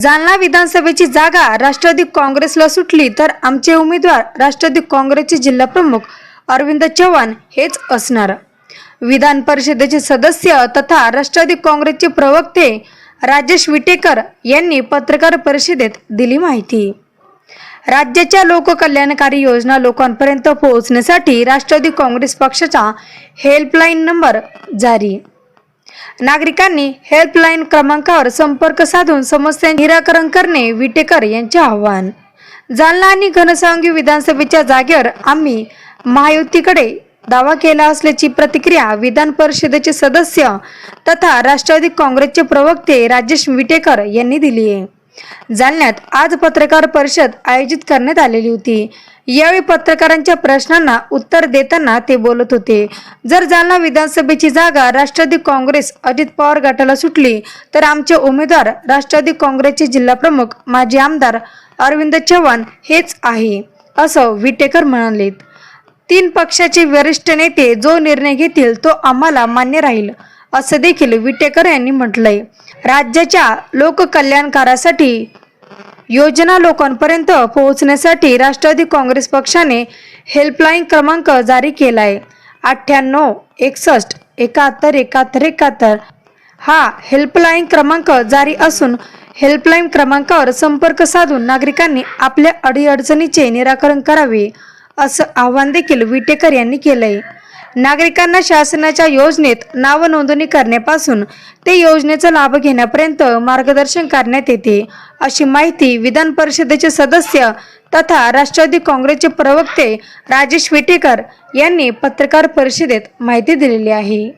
जालना विधानसभेची जागा राष्ट्रवादी काँग्रेसला सुटली तर आमचे उमेदवार राष्ट्रवादी काँग्रेसचे जिल्हा प्रमुख अरविंद चव्हाण हेच असणार. विधान परिषदेचे सदस्य तथा राष्ट्रवादी काँग्रेसचे प्रवक्ते राजेश विटेकर यांनी पत्रकार परिषदेत दिली माहिती. राज्याच्या लोककल्याणकारी योजना लोकांपर्यंत पोहोचण्यासाठी राष्ट्रवादी काँग्रेस पक्षाचा हेल्पलाईन नंबर जारी. नागरिकांनी हेल्पलाईन क्रमांकावर संपर्क साधून समस्या निराकरण करणे विटेकर यांचे आव्हान. जालना आणि घनसावंगी विधानसभेच्या जागेवर आम्ही महायुतीकडे दावा केला असल्याची प्रतिक्रिया विधान परिषदेचे सदस्य तथा राष्ट्रवादी काँग्रेसचे प्रवक्ते राजेश विटेकर यांनी दिली आहे जालन्यात आज पत्रकार परिषद आयोजित करण्यात आलेली होती. यावेळी पत्रकारांच्या प्रश्नांना उत्तर देताना ते बोलत होते. जर जालना विधानसभेची जागा राष्ट्रवादी काँग्रेस अजित पवार गटाला सुटली तर आमचे उमेदवार राष्ट्रवादी काँग्रेसचे जिल्हाप्रमुख माजी आमदार अरविंद चव्हाण हेच आहे असं विटेकर म्हणालेत तीन पक्षाचे वरिष्ठ नेते जो निर्णय घेतील तो आम्हाला मान्य राहील असं देखील विटेकर यांनी म्हटलंय. राज्याच्या लोककल्याणकारासाठी योजना लोकांपर्यंत पोहोचण्यासाठी राष्ट्रवादी काँग्रेस पक्षाने हेल्पलाईन क्रमांक जारी केला आहे अठ्ठ्याण्णव एकसष्ट एकाहत्तर एकाहत्तर एकाहत्तर हा हेल्पलाईन क्रमांक जारी असून हेल्पलाईन क्रमांकावर संपर्क साधून नागरिकांनी आपल्या अडीअडचणीचे निराकरण करावे असं आवाहन देखील विटेकर यांनी केलंय. नागरिकांना शासनाच्या योजनेत नाव नोंदणी करण्यापासून ते योजनेचा लाभ घेण्यापर्यंत मार्गदर्शन करण्यात येते. अशी माहिती विधान परिषदेचे सदस्य तथा राष्ट्रवादी काँग्रेसचे प्रवक्ते राजेश विटेकर यांनी पत्रकार परिषदेत माहिती दिलेली आहे.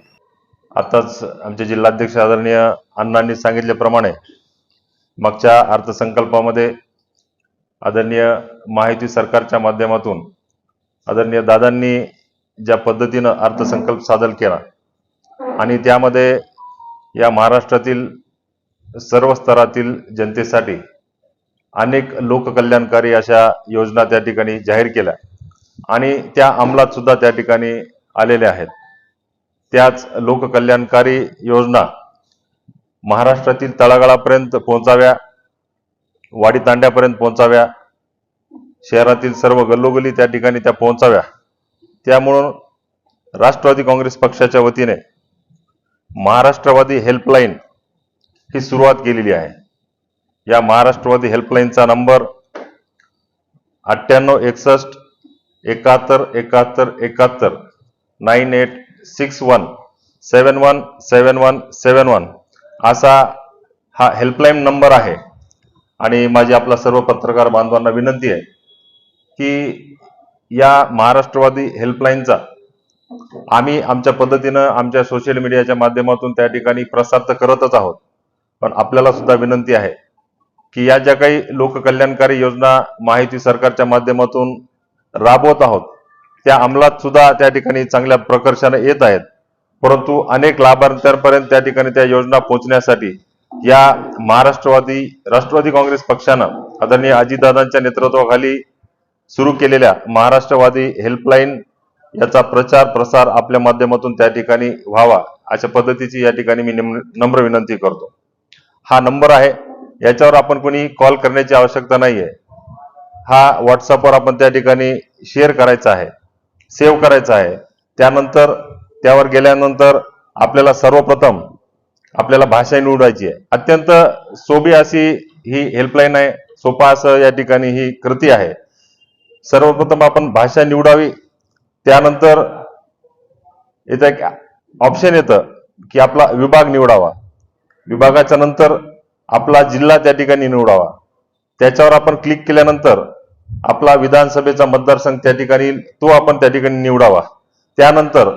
आताच आमचे जिल्हाध्यक्ष आदरणीय अण्णांनी सांगितल्याप्रमाणे मागच्या अर्थसंकल्पामध्ये आदरणीय माहिती सरकारच्या माध्यमातून आदरणीय दादांनी ज्या पद्धतीनं अर्थसंकल्प सादर केला आणि त्यामध्ये या महाराष्ट्रातील सर्व स्तरातील जनतेसाठी अनेक लोककल्याणकारी अशा योजना त्या ठिकाणी जाहीर केल्या आणि त्या अंमलात सुद्धा त्या ठिकाणी आलेल्या आहेत. त्याच लोककल्याणकारी योजना महाराष्ट्रातील तळागाळापर्यंत पोहोचाव्या वाडी तांड्यापर्यंत पोहोचाव्या शहरातील सर्व गल्लोगल्ली त्या ठिकाणी त्या पोहोचाव्या. त्यामुळं राष्ट्रवादी काँग्रेस पक्षाच्या वतीने महाराष्ट्रवादी हेल्पलाईन ही सुरुवात केलेली आहे. या महाराष्ट्रवादी हेल्पलाईनचा नंबर अठ्ठ्याण्णव एकसष्ट एकाहत्तर एकाहत्तर एकाहत्तर nine eight six one seven one seven one seven one असा हा हेल्पलाईन नंबर आहे. आणि माझी आपला सर्व पत्रकार बांधवांना विनंती आहे की या महाराष्ट्रवादी हेल्पलाईनचा आम्ही आमच्या पद्धतीनं आमच्या सोशल मीडियाच्या माध्यमातून त्या ठिकाणी प्रसार तर करतच आहोत. पण आपल्याला सुद्धा विनंती आहे की या ज्या काही लोककल्याणकारी योजना माहिती सरकारच्या माध्यमातून राबवत आहोत त्या अंमलात सुद्धा त्या ठिकाणी चांगल्या प्रकर्षाने येत आहेत. परंतु अनेक लाभार्थ्यांपर्यंत त्या ठिकाणी त्या योजना पोहोचण्यासाठी या महाराष्ट्रवादी राष्ट्रवादी काँग्रेस पक्षानं आदरणीय अजितदादांच्या नेतृत्वाखाली सुरू केलेल्या महाराष्ट्रवादी हेल्पलाईन याचा प्रचार प्रसार आपल्या माध्यमातून त्या ठिकाणी व्हावा अशा पद्धतीची या ठिकाणी मी नम्र विनंती करतो. हा नंबर आहे याच्यावर आपण कोणी कॉल करण्याची आवश्यकता नाही आहे हा व्हॉट्सअपवर आपण त्या ठिकाणी शेअर करायचा आहे सेव्ह करायचा आहे. त्यानंतर त्यावर गेल्यानंतर आपल्याला सर्वप्रथम आपल्याला भाषा निवडायची आहे. अत्यंत सोपी अशी ही हेल्पलाईन आहे सोपा असं या ठिकाणी ही कृती आहे. सर्वप्रथम आपण भाषा निवडावी. त्यानंतर इथं एक ऑप्शन येतं की आपला विभाग निवडावा. विभागाच्या नंतर आपला जिल्हा त्या ठिकाणी निवडावा. त्याच्यावर आपण क्लिक केल्यानंतर आपला विधानसभेचा मतदारसंघ त्या ठिकाणी तो आपण त्या ठिकाणी निवडावा. त्यानंतर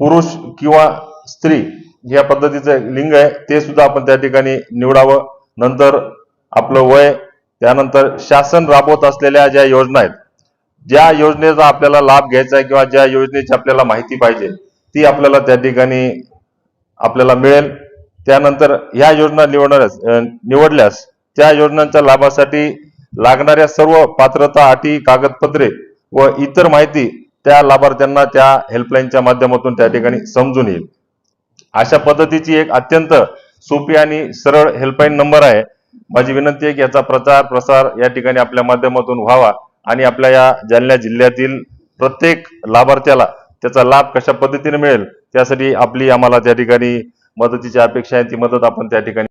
पुरुष किंवा स्त्री या पद्धतीचं लिंग आहे ते सुद्धा आपण त्या ठिकाणी निवडावं. नंतर आपलं वय त्यानंतर शासन राबवत असलेल्या ज्या योजना आहेत ज्या योजनेचा आपल्याला लाभ घ्यायचा आहे किंवा ज्या योजनेची आपल्याला माहिती पाहिजे ती आपल्याला त्या ठिकाणी आपल्याला मिळेल. त्यानंतर ह्या योजना निवडण्यास निवडल्यास त्या योजनांच्या लाभासाठी लागणाऱ्या सर्व पात्रता अटी कागदपत्रे व इतर माहिती त्या लाभार्थ्यांना त्या हेल्पलाईनच्या माध्यमातून त्या ठिकाणी समजून येईल. अशा पद्धतीची एक अत्यंत सोपी आणि सरळ हेल्पलाईन नंबर आहे. माझी विनंती आहे की याचा प्रचार प्रसार या ठिकाणी आपल्या माध्यमातून व्हावा. आणि आपल्या या जालना जिल्ह्यातील प्रत्येक लाभार्थ्याला त्याचा लाभ कशा पद्धतीने मिळेल त्यासाठी आपली आम्हाला त्या ठिकाणी मदतीची अपेक्षा आहे. ती मदत आपण त्या ठिकाणी